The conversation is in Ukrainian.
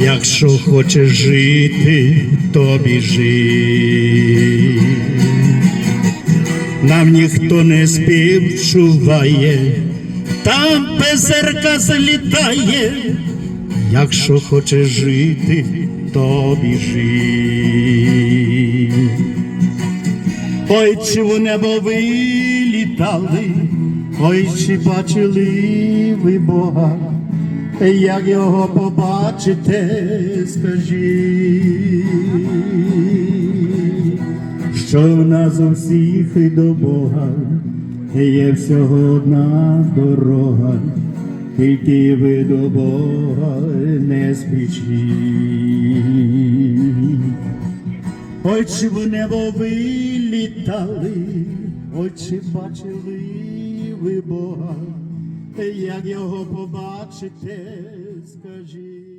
Якщо хочеш жити, то біжи. Нам ніхто не співчуває, там пезерка залітає. Якщо хочеш жити, то біжи. Ой, чи в небо ви літали, ой, чи бачили ви Бога, як його побачите, скажіть, що в нас у всіх і до Бога є всього одна дорога, тільки ви до Бога не спішіть. Ой, в небо ви літали, ой, чи бачили ви Бога, як його побачите, скажіть.